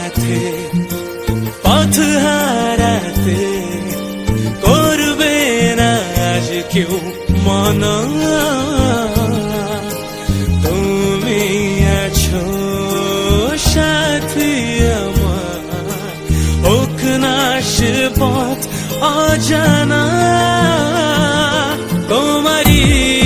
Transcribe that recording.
সাথে পথ হারাতে করবে না আজ কেউ মনা। পথ অজানা। তোমারই